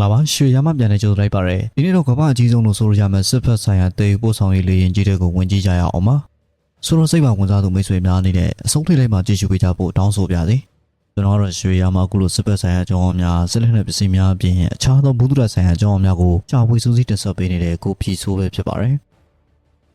မင်္ဂလာပါရွှေရမပြန်တဲ့ကြိုဆိုလိုက်ပါရယ်ဒီနေ့တော့ကမ္ဘာအကြီးဆုံးလို့ဆိုရမယ်စစ်ဖက်ဆိုင်ရာတေပို့ဆောင်ရေးလေရင်ကြီးတွေကိုဝင်ကြည့်ကြရအောင်ပါဆိုတော့စိတ်ပါဝင်စားသူမိတ်ဆွေများအနေနဲ့အဆုံးထိလိုက်မှကြည့်ရှုပေးကြဖို့တောင်းဆိုပါရစေကျွန်တော်ကတော့ရွှေရမအခုလိုစစ်ဖက်ဆိုင်ရာကြောင်းအများစစ်လက်နက်ပစ္စည်းများအပြင်အခြားသောဘုဒ္ဓဆိုင်ရာကြောင်းအများကိုကြာဝေစူးစီးတင်ဆက်ပေးနေတဲ့ကိုဖြီဆိုးပဲဖြစ်ပါတယ်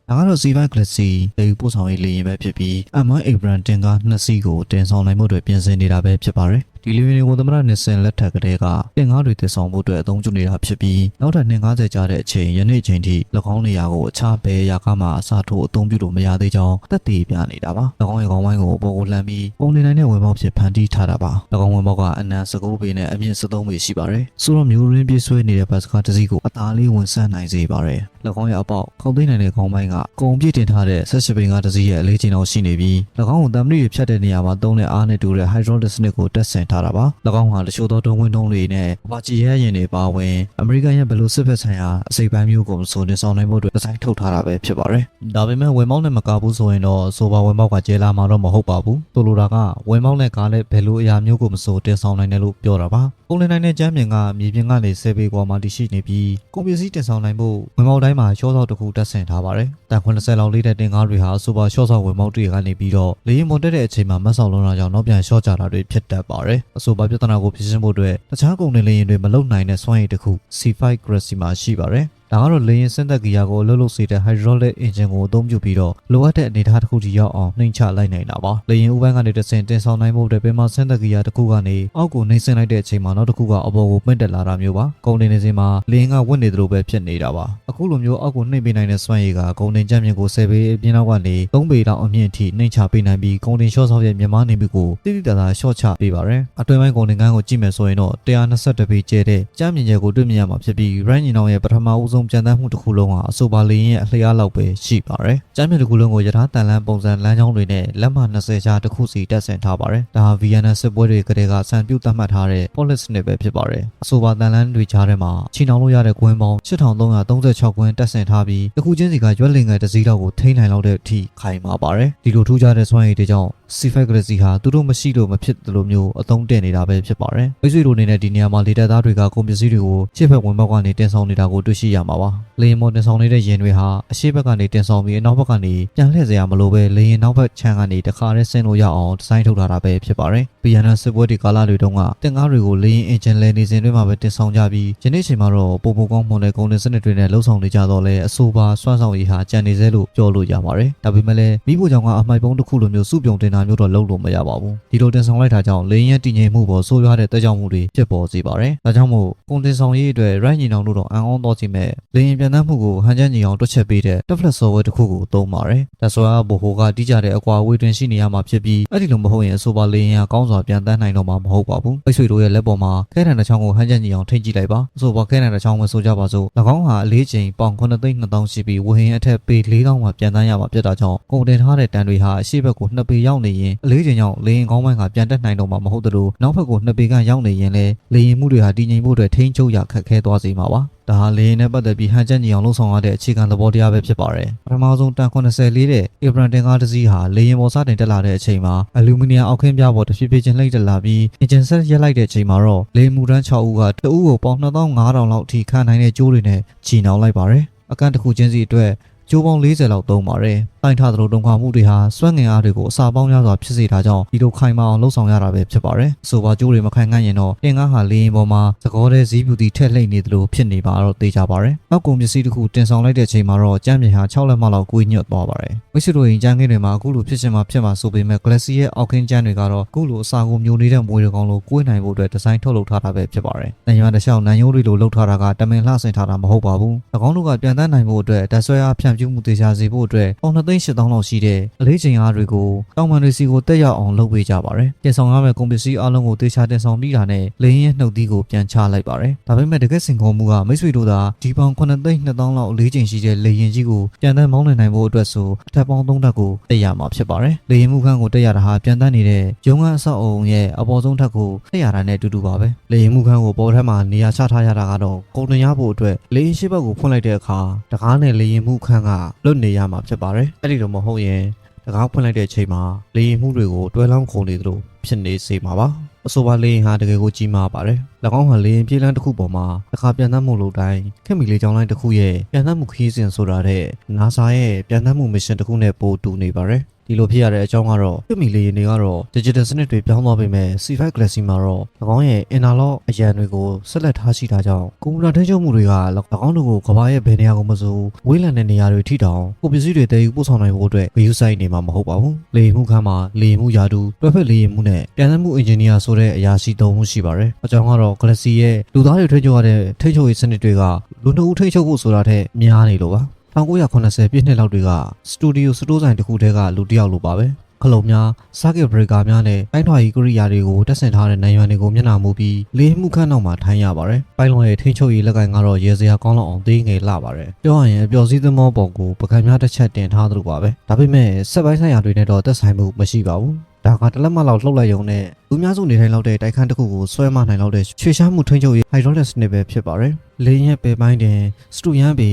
ဒါကတော့ C5 Galaxy တေပို့ဆောင်ရေးလေရင်ပဲဖြစ်ပြီး M1 Abrams တင်ကားနှစ်စီးကိုတင်ဆောင်နိုင်မှုတွေပြင်ဆင်နေတာပဲဖြစ်ပါတယ် ဒီလေရင်တွေကိုသမရနစ်စင်လက်ထက်ကလေးကတင်ကားတွေတည်ဆောင်မှုအတွက်အသုံးပြုနေတာဖြစ်ပြီးနောက်ထပ်250ကြာတဲ့အချိန်ယနေ့ချိန်ထိ၎င်းနေရာကိုအခြားဘယ်ရာကမှအစားထိုးအသုံးပြုလို့မရသေးကြောင်းသက်သေပြနေတာပါ၎င်းရဲ့ခေါင်းပိုင်းကိုအပေါ်ကိုလှမ်းပြီးပုံနေနိုင်တဲ့ဝင်ပေါက်ဖြစ်ဖန်တီးထားတာပါ၎င်းဝင်ပေါက်ကအနံစကုပ်ပေနဲ့အမြင့်73ပေရှိပါတယ်ဆိုတော့မျိုးရင်းပြေးဆွဲနေတဲ့ဘတ်စကားတစ်စီးကိုအသားလေးဝင်ဆန့်နိုင်စေပါတယ်၎င်းရဲ့အပေါက်ခေါင်းသိမ်းနိုင်တဲ့ခေါင်းပိုင်းကကုံပြည့်တင်ထားတဲ့ဆက်ရှပင်ကားတစ်စီးရဲ့အလေးချိန်လောက်ရှိနေပြီး၎င်းကိုတံမဏိတွေဖြတ်တဲ့နေရာမှာသုံးတဲ့အားနဲ့တူတဲ့ hydraulic စနစ်ကိုတက်ဆင်ထားတာပါ၎င်းဟာတချို့သောဒုံဝင်တုံးတွေနဲ့ဘာချီရဲရင်တွေပါဝင်အမေရိကန်ရဲ့ဘလူးစစ်ဖက်ဆိုင်ရာအစိပ်ပိုင်းမျိုးကိုဆိုတင်ဆောင်နိုင်မှုအတွက်ဒီဇိုင်းထုတ်ထားတာပဲဖြစ်ပါတယ်ဒါပေမဲ့ဝင်မောင်းနဲ့မကဘူးဆိုရင်တော့ဆိုပါဝင်မောက်ကကျဲလာမှာတော့မဟုတ်ပါဘူးဆိုလိုတာကဝင်မောင်းနဲ့ကားနဲ့ဘယ်လိုအရာမျိုးကိုမဆိုတင်ဆောင်နိုင်တယ်လို့ပြောတာပါပုံလင်းနိုင်တဲ့ကျမ်းပြင်ကမြေပြင်ကနေဆယ်ပေကွာမှာတရှိနေပြီးကွန်ပျူတာတင်ဆောင်နိုင်ဖို့ဝင်မောက်တိုင်းမှာရှော့ဆော့တစ်ခုတက်ဆင်ထားပါတယ်တန်80လောက်လေးတဲ့တင်ကားတွေဟာဆိုပါရှော့ဆော့ဝင်မောက်တွေကနေပြီးတော့လေရင်မွန်တက်တဲ့အချိန်မှာမတ်ဆောက်လုံးတာကြောင့်နောက်ပြန်ရှော့ကြတာတွေဖြစ်တတ်ပါတယ်အဆိုပါပြဿနာကိုဖြေရှင်းဖို့အတွက်တခြားကုန်တင်လေရင်တွေမလုံနိုင်တဲ့စွမ်းရည်တစ်ခု C5 Grassy မှာရှိပါတယ်ဒါကတော့လေရင်စင်းသက်ဂီယာကိုအလုပ်လုပ်စေတဲ့ hydraulic engine ကိုအသုံးပြုပြီးတော့လိုအပ်တဲ့အနေအထားတစ်ခုထိရောက်အောင်နှိမ်ချလိုက်နိုင်တာပါ။လေရင်ဥပန်းကနေတဆင်တင်ဆောင်နိုင်မှုအတွက်ပင်မစင်းသက်ဂီယာတစ်ခုကနေအောက်ကိုနှိမ်ဆင်းလိုက်တဲ့အချိန်မှာနောက်တစ်ခုကအပေါ်ကိုပင့်တက်လာတာမျိုးပါ။ကုန်တင်နေစဉ်မှာလေရင်ကဝင့်နေသလိုပဲဖြစ်နေတာပါ။အခုလိုမျိုးအောက်ကိုနှိမ်ပေးနိုင်တဲ့စွမ်းရည်ကကုန်တင်ကြမ်းမြင့်ကို10ပေအပြင်းလောက်ကနေ3ပေလောက်အမြင့်ထိနှိမ်ချပေးနိုင်ပြီးကုန်တင်ရှော့ဆော့ရဲ့မြန်မာနေမှုကိုတိတိတသာရှော့ချပေးပါရယ်။အတွင်းပိုင်းကုန်တင်ကန်းကိုကြည့်မယ်ဆိုရင်တော့122ပေကျဲတဲ့ကြမ်းမြင့်ကျဲကိုတွေ့မြင်ရမှာဖြစ်ပြီး run ညင်အောင်ရဲ့ပထမဦးဆုံးပြန်တမ်းမှုတစ်ခုလုံးဟာအဆိုပါလေရင်ရဲ့အလျားလောက်ပဲရှိပါတယ်။ကျမ်းမြင့်တစ်ခုလုံးကိုယထာတန်လန်းပုံစံလမ်းကြောင်းတွေနဲ့လက်မ20ချာတစ်ခုစီတက်ဆင်ထားပါတယ်။ဒါဟာ VNN စစ်ပွဲတွေကတည်းကစံပြုတ်သတ်မှတ်ထားတဲ့ policy နဲ့ပဲဖြစ်ပါတယ်။အဆိုပါတန်လန်းတွေကြားထဲမှာချီနှောင်လို့ရတဲ့ကွင်းပေါင်း8336ကွင်းတက်ဆင်ထားပြီးတစ်ခုချင်းစီကရွက်လင်ငယ်တစ်စီးလောက်ကိုထိန်းနိုင်လောက်တဲ့အထိခိုင်မာပါတယ်။ဒီလိုထူးခြားတဲ့စွမ်းရည်တွေကြောင့် C5 Galaxy ဟာသူတို့မရှိလို့မဖြစ်သလိုမျိုးအသုံးတင်နေတာပဲဖြစ်ပါတယ်။မိတ်ဆွေတို့အနေနဲ့ဒီနေရာမှာလေတပ်သားတွေကကုန်ပစ္စည်းတွေကိုရှေ့ဘက်ဝင်ဘက်ကနေတင်ဆောင်နေတာကိုတွေ့ရှိရမှာပါ။လေယာဉ်ပေါ်တင်ဆောင်နေတဲ့ယာဉ်တွေဟာအရှေ့ဘက်ကနေတင်ဆောင်ပြီးအနောက်ဘက်ကနေပြန်လှည့်စရာမလိုပဲလေယာဉ်နောက်ဘက်ခြမ်းကနေတခါတည်းဆင်းလို့ရအောင်ဒီဇိုင်းထုတ်ထားတာပဲဖြစ်ပါတယ်။ BNN စစ်ပွဲဒီကာလတွေတုန်းကတင်ကားတွေကိုလေယာဉ်အင်ဂျင်လဲနေစဉ်တွေမှာပဲတင်ဆောင်ကြပြီးယနေ့ချိန်မှာတော့ပုံပုံကောင်းမွန်တဲ့ကုန်တင်စနစ်တွေနဲ့လှုပ်ဆောင်နေကြတော့လဲအဆိုပါစွမ်းဆောင်ရည်ဟာကြံနေသေးလို့ပြောလို့ရပါတယ်။ဒါပေမဲ့လည်းမိဖို့ကြောင့်ကအမိုက်ပုံးတစ်ခုလိုမျိုးစုပြုံတင်တာမျိုးတော့လုပ်လို့မရပါဘူး။ဒီလိုတင်ဆောင်လိုက်တာကြောင့်လေယာဉ်ရဲ့တည်ငြိမ်မှုပေါ်ဆိုးရွားတဲ့တက်ကြောင်မှုတွေဖြစ်ပေါ်စေပါတယ်။ဒါကြောင့်မို့ကုန်တင်ဆောင်ရေးအတွက် right ညီနောင်တို့တော့အံ့ဩတော့စီမဲ့လေယာဉ်ပြန်တမ်းမှုကိုဟန်ချက်ညီအောင်တွက်ချက်ပေးတဲ့ tablet software တစ်ခုကိုသုံးပါတယ်။ဒါဆိုရင်ဘိုဟိုကတိကျတဲ့အကွာအဝေးတွင်ရှိနေရမှာဖြစ်ပြီးအဲ့ဒီလိုမဟုတ်ရင်အဆိုပါလေယာဉ်ကကောင်းစွာပြန်တမ်းနိုင်တော့မှာမဟုတ်ပါဘူး။အိတ်ဆွေတို့ရဲ့လက်ပေါ်မှာခဲတံတစ်ချောင်းကိုဟန်ချက်ညီအောင်ထိမ့်ကြည့်လိုက်ပါ။အဆိုပါခဲတံတစ်ချောင်းပဲဆိုကြပါစို့။၎င်းဟာအလေးချိန်ပေါင်9သိန်း2000ရှိပြီးဝဟင်အထက်ပေ4000မှာပြန်တမ်းရမှာဖြစ်တာကြောင့်ကုန်တင်ထားတဲ့တန်တွေဟာအရှိဘက်ကို2ပေရောက်နေရင်အလေးချိန်ကြောင့်လေယာဉ်ကောင်းပိုင်းကပြန်တက်နိုင်တော့မှာမဟုတ်သလိုနောက်ဘက်ကို2ပေကရောက်နေရင်လည်းလေယာဉ်မှုတွေဟာတည်ငြိမ်ဖို့အတွက်ထိန်းချုပ်ရခက်ခဲသွားစေမှာပါ။ ဒါဟာလေရင်နဲ့ပတ်သက်ပြီးဟန်ချက်ညီအောင်လှုပ်ဆောင်ရတဲ့အခြေခံသဘောတရားပဲဖြစ်ပါတယ်။ပထမဆုံးတန်80လေးတဲ့ Abrams တင်ကားတစ်စီးဟာလေရင်ပေါ်စတင်တက်လာတဲ့အချိန်မှာအလူမီနီယံအောက်ခင်းပြားပေါ်တဖြည်းဖြည်းချင်းလှိမ့်တက်လာပြီး engine set ရက်လိုက်တဲ့အချိန်မှာတော့လေမူတန်း6ဦးကတအူးကိုပေါင်2500လောက်အထိခံနိုင်တဲ့ကြိုးတွေနဲ့ချီနှောင်လိုက်ပါတယ်။အကန့်တစ်ခုချင်းစီအတွက် ကျိုးပေါင်း40လောက်သုံးပါတယ်။တိုင်ထားသလိုတုံခါမှုတွေဟာစွမ်းငင်အားတွေကိုအစာပေါင်းများစွာဖြစ်စေတာကြောင့်ဒီလိုခိုင်မာအောင်လှုပ်ဆောင်ရတာပဲဖြစ်ပါတယ်။ဆိုပါကျိုးတွေမခိုင်ငန့်ရင်တော့တင်ကားဟာလေရင်ပေါ်မှာသကောတဲ့ဇီးပြူတီထက်လှိမ့်နေသလိုဖြစ်နေပါတော့သိကြပါတယ်။နောက်ကုန်ပစ္စည်းတစ်ခုတင်ဆောင်လိုက်တဲ့အချိန်မှာတော့ကြမ်းမြေဟာ6လက်မလောက်ကိုညွတ်သွားပါတယ်။မိတ်ဆွေတို့ရင်ကြမ်းခင်းတွေမှာအခုလိုဖြစ်ရှင်မှာဖြစ်မှာဆိုပေမဲ့ Galaxy ရဲ့အောက်ခင်းကြမ်းတွေကတော့အခုလိုအစာကိုမျိုးနေတဲ့မွေတွေကောင်လိုကိုးနိုင်ဖို့အတွက်ဒီဇိုင်းထုတ်လုပ်ထားတာပဲဖြစ်ပါတယ်။နိုင်ရတဲ့ရှောင်းနန်ရိုးတွေလိုလုပ်ထားတာကတမင်လှဆင်ထားတာမဟုတ်ပါဘူး။၎င်းတို့ကပြန်တန်းနိုင်ဖို့အတွက်ဓာတ်ဆွဲအားဖြန့်ဖြူးမှုတေချာစေဖို့အတွက်ပေါင်2သိန်း8000လောက်ရှိတဲ့အလေးချိန်အားတွေကိုတောင်ပန်တွေစီကိုတက်ရောက်အောင်လုပ်ပေးကြပါတယ်။တင်ဆောင်ရမယ့်ကုန်ပစ္စည်းအလုံးကိုတေချာတင်ဆောင်ပြီးတာနဲ့လေရင်ရဲ့နှုတ်သီးကိုပြန်ချလိုက်ပါတယ်။ဒါပေမဲ့တကယ်စင်ခေါ်မှုကမိတ်ဆွေတို့သာဒီပေါင်9သိန်း2000လောက်အလေးချိန်ရှိတဲ့လေရင်ကြီးကိုပြန်တန်းမောင်းနိုင်နိုင်ဖို့အတွက်ဆိုအထက်ပေါင်း3ဓာတ်ကိုတက်ရမှာဖြစ်ပါတယ်။လေရင်မှုခန်းကိုတက်ရတာဟာပြန်တန်းနေတဲ့ရုံးခန်းအဆောက်အုံရဲ့အပေါ်ဆုံးဓာတ်ကိုတက်ရတာနဲ့အတူတူပါပဲ။လေရင်မှုခန်းကိုပေါ်ထက်မှာနေရာချထားရတာကတော့ကုန်တင်ရဖို့အတွက်လေရင်ရှိဘက်ကိုဖွင့်လိုက်တဲ့အခါတကားနဲ့လေရင်မှုခန်းကလွတ်နေရမှာဖြစ်ပါတယ်။အဲ့ဒီလိုမဟုတ်ရင်တကားဖွင့်လိုက်တဲ့အချိန်မှာလေရင်မှုတွေကိုတွဲလောင်းခုန်နေသလိုဖြစ်နေစေမှာပါအဆိုပါလေရင်ဟာတကယ်ကိုကြီးမားပါတယ်၎င်းဟာလေရင်ပြေးလန်းတစ်ခုပေါ်မှာတစ်ခါပြန်တမ်းမှုလို့တိုင်းခင်မီလေးကြောင်းလိုင်းတစ်ခုရဲ့ပြန်တမ်းမှုခရီးစဉ်ဆိုတာတဲ့ NASA ရဲ့ပြန်တမ်းမှုမစ်ရှင်တစ်ခုနဲ့ပိုတူနေပါတယ် ဒီလိုဖြစ်ရတဲ့အကြောင်းကတော့ပြမီလေးရင်တွေကတော့ digital စနစ်တွေပြောင်းသွားပေမဲ့ C5 Galaxy မှာတော့၎င်းရဲ့ analog အရန်တွေကိုဆက်လက်ထားရှိတာကြောင့်ကွန်ပျူတာထိန်းချုပ်မှုတွေက၎င်းတို့ကိုကမ္ဘာရဲ့ဘယ်နေရာကိုမဆိုဝေးလံတဲ့နေရာတွေထိတောင်ကိုပစ္စည်းတွေတည်ယူပို့ဆောင်နိုင်ဖို့အတွက်ဂရုစိုက်နေမှာမဟုတ်ပါဘူး။လေယာဉ်မှုခန်းမှာလေယာဉ်မှုယာတူတွဲဖက်လေယာဉ်မှုနဲ့ပြန်လည်မှုအင်ဂျင်နီယာဆိုတဲ့အရာရှိသုံးမှုရှိပါတယ်။အကြောင်းကတော့ Galaxy ရဲ့လူသားတွေထိန်းချုပ်ရတဲ့ထိန်းချုပ်ရေးစနစ်တွေကလူနှုတ်ဦးထိန်းချုပ်ဖို့ဆိုတာထက်များနေလို့ပါ။ 1980ပြည့်နှစ်လောက်တွေကစတူဒီယိုစတိုးဆိုင်တစ်ခုတည်းကလူတစ်ယောက်လိုပါပဲခလုံများ circuit breaker များနဲ့ပိုင်းထွားရေးကိရိယာတွေကိုတက်ဆင်ထားတဲ့နိုင်ရွယ်တွေကိုမျက်နှာမူပြီးလေးမှုခန့်နောက်မှာထိုင်းရပါတယ်။ပိုင်းလွန်ရဲ့ထိန်းချုပ်ရေးလက်ကင်ကတော့ရေစရာကောင်းလောက်အောင်သေးငယ်လာပါတယ်။ပြောရရင်အပျော်စီးသမောပုံကိုပကံများတစ်ချက်တင်ထားသလိုပါပဲ။ဒါပေမဲ့စက်ပိုင်းဆိုင်ရာတွေနဲ့တော့သက်ဆိုင်မှုမရှိပါဘူး။ဒါကတလက်မလောက်လှုပ်လိုက်ရုံနဲ့လူများစုနေထိုင်လောက်တဲ့တိုက်ခန်းတစ်ခုကိုဆွဲမနိုင်လောက်တဲ့ရွှေရှားမှုထိန်းချုပ်ရေး hydraulic စနစ်ပဲဖြစ်ပါတယ်။လေရင်ရဲ့ပေပိုင်းတင်စတူယန်ပေ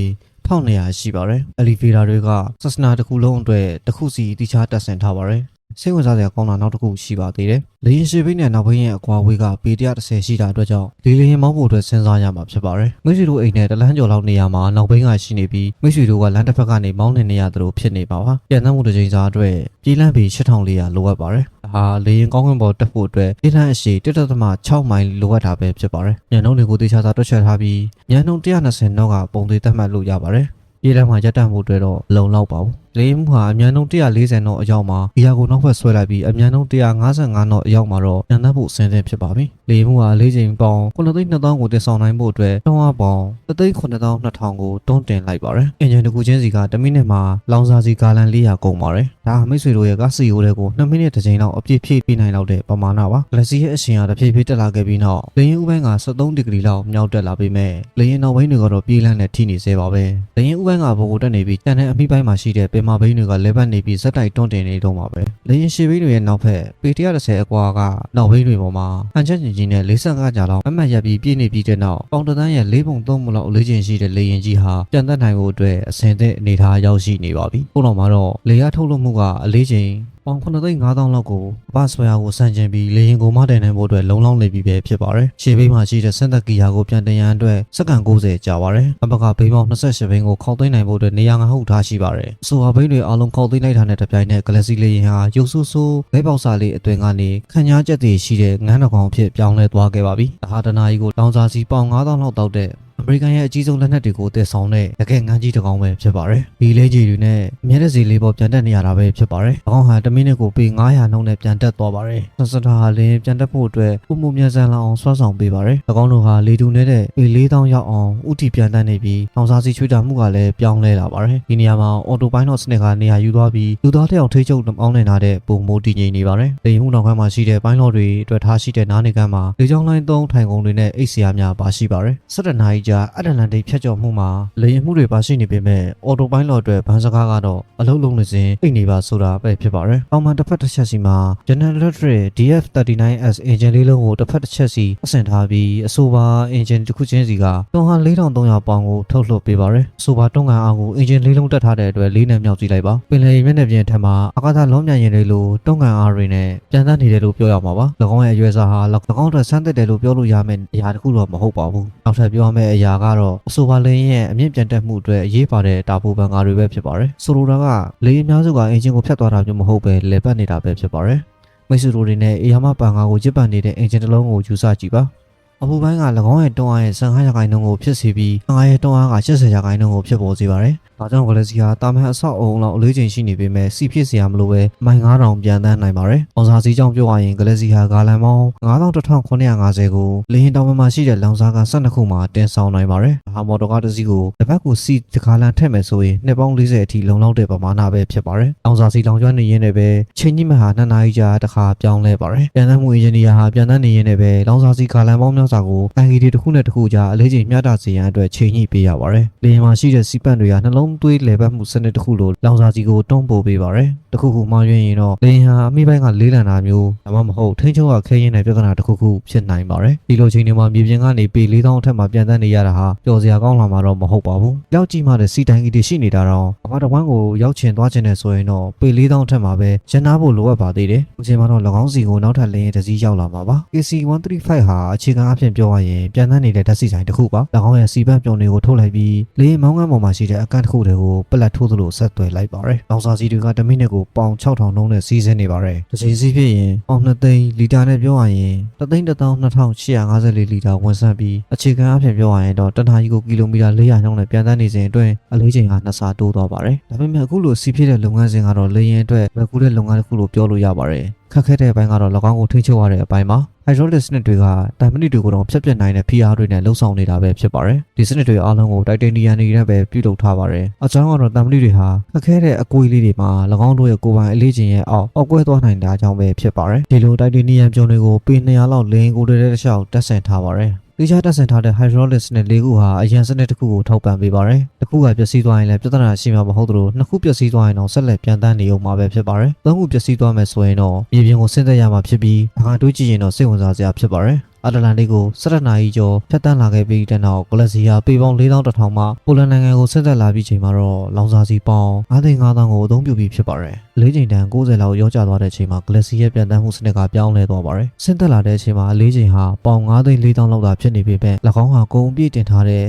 1200ရှိပါတယ်။ elevator တွေကစစနာတစ်ခုလုံးအတွက်တစ်ခုစီတိကျတက်ဆင်ထားပါတယ်။စိတ်ဝင်စားစရာကောင်းတာနောက်တစ်ခုရှိပါသေးတယ်။လေရင်ရှိဘိန်းနဲ့နောက်ဘိန်းရဲ့အကွာဝေးကပေ130ရှိတာအတွက်ကြောင့်လေလေရင်မောင်းဖို့အတွက်စဉ်းစားရမှာဖြစ်ပါတယ်။မိတ်ဆွေတို့အိမ်နဲ့တလန်းကျော်လောက်နေရာမှာနောက်ဘိန်းကရှိနေပြီးမိတ်ဆွေတို့ကလမ်းတစ်ဖက်ကနေမောင်းနေနေရသလိုဖြစ်နေပါပါ။ပြန်နှံ့မှုတစ်ချိန်စာအတွက်ပြေးလန်းပေ8400လိုအပ်ပါတယ်။ဒါ ဟာလေရင်ကောင်းကင်ပေါ်တက်ဖို့အတွက်ပြေးလန်းအရှိ1.6မိုင်လိုအပ်တာပဲဖြစ်ပါတယ်။ညနှုံးတွေကိုတေချာသာတွက်ချက်ထားပြီးညနှုံး120နောက်ကပုံသေးသတ်မှတ်လို့ရပါတယ်။ပြေးလမ်းမှာရက်တန့်မှုအတွက်တော့လုံလောက်ပါဘူး။ လေရင်မှုဟာအမြန်နှုန်း140နော့အရောက်မှာဂီယာကိုနောက်ဘက်ဆွဲလိုက်ပြီးအမြန်နှုန်း155နော့အရောက်မှာတော့ညံတတ်ဖို့အဆင်သင့်ဖြစ်ပါပြီ။လေရင်မှုဟာ၄ချိန်ပေါင်9,200ကိုတင်ဆောင်နိုင်ဖို့အတွက်တောင်းအားပေါင်3,900,200ကိုတွန်းတင်လိုက်ပါတယ်။အင်ဂျင်တစ်ခုချင်းစီက10မိနစ်မှာလောင်စာစီဂါလန်400ကုန်ပါတယ်။ဒါဟာမိတ်ဆွေတို့ရဲ့ကားစီယိုတွေကို2မိနစ်တစ်ချိန်လောက်အပြည့်ဖြည့်ပေးနိုင်လောက်တဲ့ပမာဏပါ။ Galaxy ရဲ့အရှင်အားတစ်ဖြည်းဖြည်းတက်လာခဲ့ပြီးနောက်လေရင်ဥပိုင်းက73ဒီဂရီလောက်မြောက်တက်လာပေမဲ့လေရင်နောက်ဘိန်းတွေကတော့ပြေးလန်းနဲ့ထိနေသေးပါပဲ။လေရင်ဥပိုင်းကဘိုးကိုတက်နေပြီးတန်တဲ့အမိပိုင်းမှာရှိတဲ့ပင်မဘိန်းတွေကလဲပတ်နေပြီးဇက်တိုက်တွန်းတင်နေတော့မှာပဲ။လေရင်ရှည်ဘိန်းတွေရဲ့နောက်ဖက်ပေ130 အကွာကနောက်ဘိန်းတွေပေါ်မှာဟန်ချက်ချင်းချင်းနဲ့45ကြာလောက်အမှတ်ရပြီးပြည့်နေပြီးတဲ့နောက်ပေါင်တန်းရဲ့၄ပုံ၃ပုံလောက်အလေးချင်းရှိတဲ့လေရင်ကြီးဟာပြန်သက်နိုင်ဖို့အတွက်အဆင်သင့်အနေထားရောက်ရှိနေပါပြီ။ခုတော့မှာတော့လေယာထုတ်လုပ်မှုကအလေးချင်း ပေါင်9,500လောက်ကိုအပဆွဲအားကိုစန့်ကျင်ပြီးလေရင်ကိုမတင်နိုင်ဖို့အတွက်လုံလောက်နေပြီပဲဖြစ်ပါတယ်။ရှေ့ဘိန်းမှာရှိတဲ့စက်တက်ကီယာကိုပြန်တင်ရန်အတွက်စက္ကန့်60ကြာပါတယ်။အပကဘိန်းပေါင်း28ဘိန်းကိုခောက်သိမ်းနိုင်ဖို့အတွက်နေရာငါဟုတ်ထားရှိပါတယ်။ဆိုဟာဘိန်းတွေအားလုံးခောက်သိမ်းလိုက်တာနဲ့တပြိုင်နက် Galaxy လေရင်ဟာရုပ်ဆူဆူဘဲပေါက်စာလေးအတွင်ကနေခန့်ညားချက်တွေရှိတဲ့ငန်းတစ်ကောင်ဖြစ်ပြောင်းလဲသွားခဲ့ပါပြီ။ဒါဟာတနာကြီးကိုလောင်စာစီပေါင်9000လောက်တောက်တဲ့ အမေရိကန်ရဲ့အကြီးဆုံးလက်နက်တွေကိုတည်ဆောင်တဲ့တကယ်ငန်းကြီးတစ်ကောင်ပဲဖြစ်ပါတယ်။ဒီလေးကြီးတွေနဲ့အမြဲတစေလေးပေါ်ပြန်တက်နေရတာပဲဖြစ်ပါတယ်။အကောင်ဟာတမင်းနဲ့ကိုပေ900နှုန်းနဲ့ပြန်တက်သွားပါတယ်။ဆဆတာဟာလင်းပြန်တက်ဖို့အတွက်ပုံမှုမြန်ဆန်လာအောင်ဆွမ်းဆောင်ပေးပါတယ်။အကောင်တို့ဟာလေတူနေတဲ့ပေ4000ရောက်အောင်ဥတီပြန်တက်နေပြီးအောင်စားစီချွေတာမှုကလည်းပြောင်းလဲလာပါတယ်။ဒီနေရာမှာအော်တိုပိုင်းတော့စနစ်ကနေရာယူသွားပြီးလူသားတစ်ယောက်ထိချုပ်အောင်းနေတာတဲ့ပုံမိုးတည်ငြိမ်နေပါတယ်။လေမှုနောက်ခန်းမှာရှိတဲ့ပိုင်းလော့တွေအတွက်ထားရှိတဲ့နားနေကမ်းမှာလေကြောင်းလိုင်း3ထိုင်ကုန်တွေနဲ့အိတ်စရာများပါရှိပါတယ်။17နာရီကြာအတ္တလန်တိတ်ဖြတ်ကျော်မှုမှာလေရင်မှုတွေပါရှိနေပေမဲ့အော်တိုပိုင်းလော့အတွက်ဘန်းစကားကတော့အလုံးလုံးနေစဉ်အိတ်နေပါဆိုတာပဲဖြစ်ပါတယ်။အောက်မှာတစ်ဖက်တစ်ချက်စီမှာ General Electric DF39S engine လေးလုံးကိုတစ်ဖက်တစ်ချက်စီအဆင်ထားပြီးအဆိုပါ engine တစ်ခုချင်းစီကတွန်းဟာ4300ပေါင်ကိုထုတ်လွှတ်ပေးပါတယ်။အဆိုပါတွန်းကန်အားကို engine လေးလုံးတက်ထားတဲ့အတွက်လေးနဲ့မြောက်ကြည့်လိုက်ပါ။ပင်လယ်မျက်နှာပြင်ထက်မှာအကာသလုံးမြန်ရင်လေးလိုတွန်းကန်အားတွေနဲ့ပြန်သက်နေတယ်လို့ပြောရမှာပါ။၎င်းရဲ့အရွယ်စားဟာ၎င်းတို့ဆန်းသက်တယ်လို့ပြောလို့ရမယ့်အရာတစ်ခုတော့မဟုတ်ပါဘူး။နောက်ထပ်ပြောရမယ့်အရာကတော့အဆိုပါလင်းရဲ့အမြင့်ပြန်တက်မှုအတွက်အရေးပါတဲ့တာဖိုပန်ကားတွေပဲဖြစ်ပါတယ်။ဆိုလိုတာကလေအများစုကအင်ဂျင်ကိုဖြတ်သွားတာမျိုးမဟုတ်ပဲလေပတ်နေတာပဲဖြစ်ပါတယ်။မိတ်ဆွေတို့တွေနဲ့အေယာမပန်ကားကိုကြစ်ပန်နေတဲ့အင်ဂျင်တစ်လုံးကိုယူဆကြည့်ပါ။ အပူပိုင်းက၎င်းရဲ့တွန်းအားရဲ့15ရာခိုင်နှုန်းကိုဖြစ်စေပြီးငါးရဲ့တွန်းအားက80ရာခိုင်နှုန်းကိုဖြစ်ပေါ်စေပါတယ်။ဒါကြောင့် Galaxy ဟာတာမန်အဆောက်အုံလောက်အလေးချိန်ရှိနေပေမဲ့စီဖြစ်စရာမလိုပဲမိုင်9000ပြန်တန်းနိုင်ပါတယ်။အောင်စာစီကြောင့်ပြောရရင် Galaxy ဟာဂါလန်ပေါင်း9150ကိုလေရင်တောင်မှာရှိတဲ့လောင်စာက12ခုမှာတင်ဆောင်နိုင်ပါတယ်။ဟာမော်တော်ကားတစ်စီးကိုတစ်ပတ်ကိုစီတကားလန်ထည့်မယ်ဆိုရင်နှစ်ပေါင်း40အထိလုံလောက်တဲ့ပမာဏပဲဖြစ်ပါတယ်။အောင်စာစီလောင်ကျွမ်းနေရင်းနဲ့ပဲချိန်ကြီးမဟာ2နာရီကြာတစ်ခါပြောင်းလဲပါတယ်။ပြန်တန်းမှုအင်ဂျင်နီယာဟာပြန်တန်းနေရင်းနဲ့ပဲလောင်စာစီဂါလန်ပေါင်းများစွာစာကိုအန်ဂီဒီတစ်ခုနဲ့တစ်ခုကြားအလေးချိန်မျှတစေရန်အတွက်ချိန်ညှိပေးရပါတယ်။လေယာဉ်မှာရှိတဲ့စီးပန့်တွေကနှလုံးသွေးလေပတ်မှုစနစ်တစ်ခုလိုလောင်စာစီကိုတွန်းပို့ပေးပါတယ်။တစ်ခုခုမှားယွင်းရင်တော့လေယာဉ်ဟာအမိပိုင်းကလေးလံတာမျိုးဒါမှမဟုတ်ထိန်းချုပ်ရခဲရင်တဲ့ပြဿနာတစ်ခုခုဖြစ်နိုင်ပါတယ်။ဒီလိုချိန်တွေမှာမြေပြင်ကနေပေ4000အထက်မှာပြန်တန်းနေရတာဟာပျော်စရာကောင်းလာမှာတော့မဟုတ်ပါဘူး။ရောက်ကြည့်မှတဲ့စီတိုင်းကြီးတွေရှိနေတာတော့အမတဝမ်းကိုရောက်ချင်သွားချင်နေဆိုရင်တော့ပေ4000အထက်မှာပဲရန်နာဖို့လိုအပ်ပါသေးတယ်။ဒီချိန်မှာတော့၎င်းစီကိုနောက်ထပ်လေယာဉ်တစ်စီးရောက်လာမှာပါ။ KC135 ဟာအခြေခံအဖြစ်ပြောရရင်ပြန်တန်းနေတဲ့ဓာတ်ဆီဆိုင်တစ်ခုပါ။၎င်းရဲ့စီပန့်ပြုံတွေကိုထုတ်လိုက်ပြီးလေယာဉ်မောင်းကမ်းပေါ်မှာရှိတဲ့အကန့်တစ်ခုတွေကိုပလက်ထိုးသလိုဆက်သွယ်လိုက်ပါတယ်။လောင်စာစီတွေကတစ်မိနစ်ကိုပေါင်6000နှုန်းနဲ့စီးဆင်းနေပါတယ်။တစ်ချိန်စီးဖြစ်ရင်ပေါင်2သိန်းလီတာနဲ့ပြောရရင်3သိန်း12854လီတာဝန်ဆန့်ပြီးအခြေခံအဖြစ်ပြောရရင်တော့တနင်္လာရီကိုကီလိုမီတာ400နှုန်းနဲ့ပြန်တန်းနေစဉ်အတွင်းအလေးချိန်ဟာနှစ်ဆတိုးသွားပါတယ်။ဒါပေမဲ့အခုလိုစီးဖြစ်တဲ့လုပ်ငန်းစဉ်ကတော့လေယာဉ်အတွက်လွယ်ကူတဲ့လုပ်ငန်းတစ်ခုလို့ပြောလို့ရပါတယ်။ ခက်ခဲတဲ့အပိုင်းကတော့၎င်းကိုထိန်းချုပ်ရတဲ့အပိုင်းပါ hydraulic စနစ်တွေကတိုင်မနစ်တွေကိုတော့ဖြတ်ပြတ်နိုင်တဲ့ဖိအားတွေနဲ့လှုပ်ဆောင်နေတာပဲဖြစ်ပါတယ်ဒီစနစ်တွေအားလုံးကိုတိုက်တေနီယမ်တွေနဲ့ပဲပြုလုပ်ထားပါတယ်အကြောင်းကတော့တိုင်မနစ်တွေဟာခက်ခဲတဲ့အကွေးလေးတွေမှာ၎င်းတို့ရဲ့ကိုယ်ပိုင်အလေးချိန်ရဲ့အောက်အောက်ကွဲသွားနိုင်တာကြောင့်ပဲဖြစ်ပါတယ်ဒီလိုတိုက်တေနီယမ်ပြုံတွေကိုပေ200လောက်လင်းကိုတွေတဲ့တစ်လျှောက်တက်ဆင်ထားပါတယ် တေချာတက်ဆင်ထားတဲ့ hydraulic စနစ်၄ခုဟာအရင်စနစ်တစ်ခုကိုထောက်ပံ့ပေးပါတယ်။တစ်ခုကပျက်စီးသွားရင်လည်းပြဿနာရှိမှာမဟုတ်သလိုနှစ်ခုပျက်စီးသွားရင်တော့ဆက်လက်ပြန်တန်းနေအောင်မှာပဲဖြစ်ပါတယ်။သုံးခုပျက်စီးသွားမယ်ဆိုရင်တော့မြေပြင်ကိုဆင်းသက်ရမှာဖြစ်ပြီးအခါတွေးကြည့်ရင်တော့စိတ်ဝင်စားစရာဖြစ်ပါတယ်။ အတလန်တိတ်ကို17နာရီကျော်ဖြတ်တန်းလာခဲ့ပြီးတဲ့နောက်ဂလက်စီယာပေပေါင်း4100မှပိုလန်နိုင်ငံကိုဆက်သက်လာပြီးချိန်မှာတော့လောင်စာစီပေါင်း9500ကိုအသုံးပြုပြီးဖြစ်ပါတယ်။လေးချိန်တန်90လောက်ရောကျသွားတဲ့ချိန်မှာဂလက်စီရဲ့ပြန်တန်းမှုစနစ်ကပြောင်းလဲသွားပါတယ်။ဆင်းသက်လာတဲ့အချိန်မှာလေးချိန်ဟာပေါင်9400လောက်သာဖြစ်နေပေမဲ့၎င်းဟာကုန်ပြည့်တင်ထားတဲ့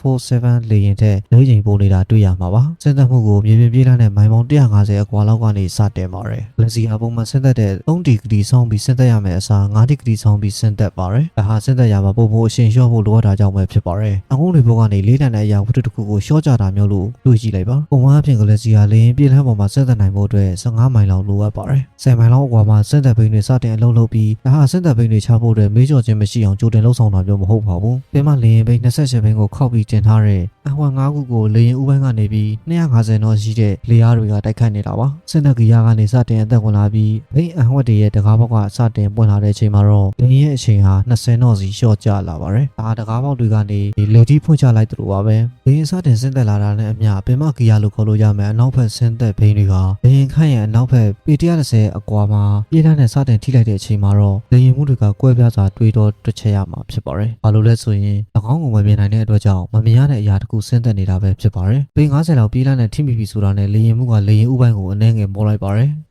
747လေယာဉ်ထက်လေးချိန်ပိုနေတာတွေ့ရမှာပါ။ဆင်းသက်မှုကိုမြေပြင်ပြေးလမ်းနဲ့မိုင်ပေါင်း150အကွာလောက်ကနေစတင်ပါတယ်။ဂလက်စီဟာပုံမှန်ဆင်းသက်တဲ့3ဒီဂရီဆောင်းပြီးဆင်းသက်ရမယ့်အစား5ဒီဂရီဆောင်းပြီးဆင်းသက်ပါတယ်။ဒါဟာစဉ်သက်ရမှာပုံဖို့အရှင်လျှော့ဖို့လိုအပ်တာကြောင့်ပဲဖြစ်ပါတယ်။အငုံတွေဘက်ကနေလေးတန်တဲ့အရာဝတ္ထုတစ်ခုကိုလျှော့ကြတာမျိုးလို့တွေးကြည့်လိုက်ပါ။ပုံမှန်အဖြစ်ကလေးစီကလေရင်ပြည်လမ်းပေါ်မှာစဉ်သက်နိုင်ဖို့အတွက်15မိုင်လောက်လိုအပ်ပါတယ်။10မိုင်လောက်အကွာမှာစဉ်သက်ဘိန်းတွေစတင်အလုပ်လုပ်ပြီးဒါဟာစဉ်သက်ဘိန်းတွေချဖို့အတွက်မေးကြော်ခြင်းမရှိအောင်ကြိုတင်လှုပ်ဆောင်တာမျိုးမဟုတ်ပါဘူး။ပြင်မလေရင်ဘိန်း28ဘိန်းကိုခောက်ပြီးတင်ထားတဲ့ အဟွာ9ခုကိုလေရင်ဥပိုင်းကနေပြီး250တော့ရှိတဲ့လေယားတွေကတိုက်ခတ်နေတာပါ။စဉ်သက်ကီယာကနေစတင်အသက်ဝင်လာပြီးဘိန်းအဟွက်တွေရဲ့တကားဘောက်ကစတင်ပွင့်လာတဲ့အချိန်မှာတော့လေရင်ရဲ့အချိန်ဟာ20တော့စီလျှော့ကျလာပါတယ်။ဒါတကားပေါက်တွေကနေလေတီးဖွင့်ချလိုက်သလိုပါပဲ။ဘင်းစတင်ဆင်းသက်လာတာနဲ့အမျှပင်မကီယာလို့ခေါ်လို့ရမယ်အနောက်ဘက်ဆင်းသက်ဘင်းတွေကဘင်းခန့်ရဲ့အနောက်ဘက်ပေ130အကွာမှာပြေးလာနဲ့စတင်ထိလိုက်တဲ့အချိန်မှာတော့လေရင်မှုတွေကကွဲပြားစွာတွေးတော့တစ်ချက်ရမှာဖြစ်ပါတယ်။ဘာလို့လဲဆိုရင်၎င်းကိုမမြင်နိုင်တဲ့အတွက်ကြောင့်မမြင်ရတဲ့အရာတစ်ခုဆင်းသက်နေတာပဲဖြစ်ပါတယ်။ပေ90လောက်ပြေးလာနဲ့ထိမိပြီဆိုတာနဲ့လေရင်မှုကလေရင်ဥပိုင်းကိုအနှဲငယ်မောလိုက်ပါတယ်။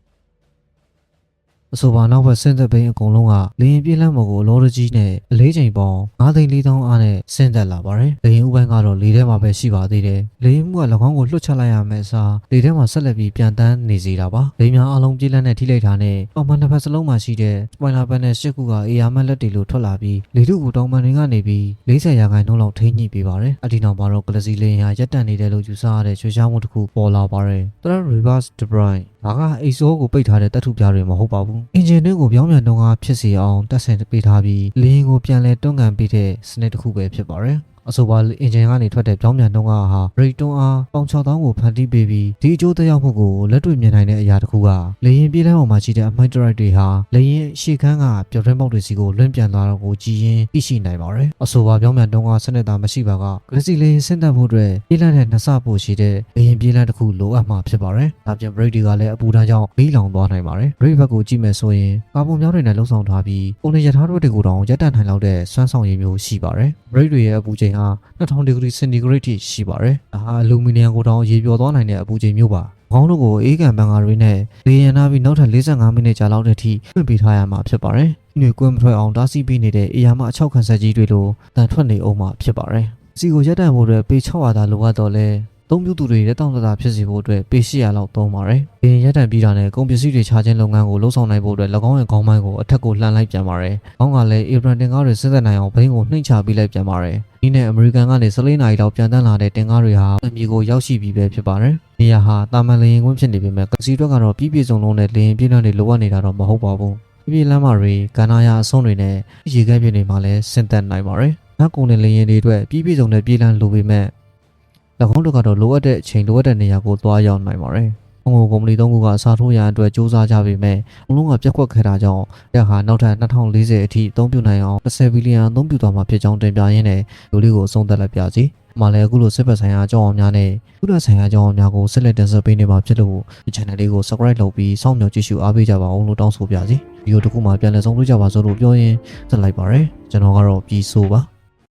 အဆိုပါနောက်ဘက်ဆင်းသက်ဘိန်းအကုန်လုံးကလေရင်ပြင်းလမ်းပေါ်ကိုလော်ရကြီးနဲ့အလေးချိန်ပေါင်း9သိန်း4000အားနဲ့ဆင်းသက်လာပါတယ်။လေရင်ဥပိုင်းကတော့လေထဲမှာပဲရှိပါသေးတယ်။လေရင်မှုက၎င်းကိုလွှတ်ချလိုက်ရမယ်အစားလေထဲမှာဆက်လက်ပြီးပြန်တန်းနေစေတာပါ။လေများအလုံးပြင်းလမ်းနဲ့ထိလိုက်တာနဲ့အော်မန်တစ်ဖက်စလုံးမှာရှိတဲ့စပိုင်လာပန်နဲ့ရှစ်ခုကအေယာမက်လက်တွေလိုထွက်လာပြီးလေထုကိုတောင်ပန်တွေကနေပြီး40ရာခိုင်နှုန်းလောက်ထိန်းညှိပေးပါတယ်။အဒီနောက်မှာတော့ဂလစီလေရင်ဟာရက်တန့်နေတယ်လို့ယူဆရတဲ့ရွှေရှားမှုတစ်ခုပေါ်လာပါတယ်။ Thread reverse debride ဒါကအိတ်ဆိုးကိုပိတ်ထားတဲ့တပ်ထုပြားတွေမဟုတ်ပါဘူးအင်ဂျင်တွေကိုပြောင်းပြန်တုံးကားဖြစ်စေအောင်တက်ဆင်ပေးထားပြီးလေရင်ကိုပြန်လဲတွန်းကန်ပေးတဲ့စနစ်တစ်ခုပဲဖြစ်ပါတယ် အဆိုပါအင်ဂျင်ကနေထွက်တဲ့ပြောင်းပြန်တုံးကားဟာရိတ်တွန်းအားပေါင်6000ကိုဖန်တီးပေးပြီးဒီအကျိုးသက်ရောက်မှုကိုလက်တွေ့မြင်နိုင်တဲ့အရာတစ်ခုကလေရင်ပြေးလမ်းပေါ်မှာရှိတဲ့အမိုက်ဒရိုက်တွေဟာလေရင်ရှေ့ခန်းကပျော်ထွန်းပေါက်တွေစီကိုလွင့်ပြန်သွားတော့ကိုကြည်ရင်သိရှိနိုင်ပါတယ်အဆိုပါပြောင်းပြန်တုံးကားစနစ်သားမရှိပါကဂရစီလေရင်ဆင့်သက်ဖို့အတွက်ပြေးလမ်းတဲ့နှစ်ဆပိုရှိတဲ့လေရင်ပြေးလမ်းတစ်ခုလိုအပ်မှာဖြစ်ပါတယ်ဒါပြင် brake တွေကလည်းအပူဓာတ်ကြောင့်မီးလောင်သွားနိုင်ပါတယ် brake ဘက်ကိုကြည့်မယ်ဆိုရင်ကာဗွန်မြောင်းတွေနဲ့လုံဆောင်ထားပြီးပုံနေရထားတို့တွေကိုတောင်ရပ်တန့်နိုင်လောက်တဲ့စွမ်းဆောင်ရည်မျိုးရှိပါတယ် brake တွေရဲ့အပူချိန်ဟာ2000ဒီဂရီစင်တီဂရိတ်ထိရှိပါတယ်။ဒါဟာအလူမီနီယံကိုတောင်ရေပျော်သွားနိုင်တဲ့အပူချိန်မျိုးပါ။ခေါင်းတို့ကိုအေးကန်ပန်ကာတွေနဲ့လေရင်နာပြီးနောက်ထပ်45မိနစ်ကြာလောက်တဲ့အထိဖွင့်ပေးထားရမှာဖြစ်ပါတယ်။ညွေကွင်းမထွက်အောင်တားဆီးပေးနေတဲ့အေယာမအချောက်ခံဆက်ကြီးတွေလိုတန်ထွက်နေအောင်မှာဖြစ်ပါတယ်။စီကိုရက်တန့်ဖို့အတွက်ပေ600သာလိုအပ်တော့လဲ သုံးပြုသူတွေလက်တောင့်တတာဖြစ်စေဖို့အတွက်ပေ800လောက်သုံးပါတယ်။ဘင်းရက်တန်ပြီးတာနဲ့ကုန်ပစ္စည်းတွေချခြင်းလုပ်ငန်းကိုလှုပ်ဆောင်နိုင်ဖို့အတွက်၎င်းရဲ့ခေါင်းပိုင်းကိုအထက်ကိုလှန်လိုက်ပြန်ပါတယ်။ခေါင်းကလည်းအေဘရန်တင်ကားတွေစစ်သက်နိုင်အောင်ဘင်းကိုနှိမ့်ချပေးလိုက်ပြန်ပါတယ်။ဒီနဲ့အမေရိကန်ကနေ14နာရီလောက်ပြန်တန်းလာတဲ့တင်ကားတွေဟာအမြေကိုရောက်ရှိပြီးပဲဖြစ်ပါတယ်။နေရာဟာတာမန်လေရင်ကွင်းဖြစ်နေပေမဲ့ကစီတွက်ကတော့ပြည်ပြည့်စုံလုံးနဲ့လေရင်ပြည့်နှံတွေလိုအပ်နေတာတော့မဟုတ်ပါဘူး။ပြည်လမ်းမတွေကန္နာယာအဆုံးတွေနဲ့ရေခဲပြင်းတွေမှာလည်းဆင့်သက်နိုင်ပါတယ်။နောက်ကုန်တဲ့လေရင်တွေအတွက်ပြည်ပြည့်စုံတဲ့ပြည်လမ်းလိုပေမဲ့၎ င်းတို့ကတော့လိုအပ်တဲ့အချိန်လိုအပ်တဲ့နေရာကိုသွားရောက်နိုင်ပါတယ်။ဟောင်ကောင်ကုမ္ပဏီသုံးခုကအစားထိုးရန်အတွက်စ조사ကြပေမဲ့အလုံးကပြက်ကွက်ခဲ့တာကြောင့်ရက်ဟာနောက်ထပ်2040အထိအသုံးပြုနိုင်အောင်10ဘီလီယံအသုံးပြုသွားမှာဖြစ်ကြောင်းတင်ပြရင်းနဲ့လူလေးကိုအဆုံးသတ်လိုက်ပါစီ။မှလည်းအခုလိုစစ်ဘက်ဆိုင်ရာအကြောင်းအရာများနဲ့ကုလဆိုင်ရာအကြောင်းအရာများကိုဆက်လက်တင်ဆက်ပေးနေမှာဖြစ်လို့ဒီ channel လေးကို subscribe လုပ်ပြီးစောင့်မျှော်ကြည့်ရှုအားပေးကြပါအောင်လို့တောင်းဆိုပါစီ။ဗီဒီယိုတစ်ခုမှပြန်လည်ဆုံးဖြတ်ကြပါစို့လို့ပြောရင်းဆက်လိုက်ပါရယ်ကျွန်တော်ကတော့ပြီးဆိုပါ။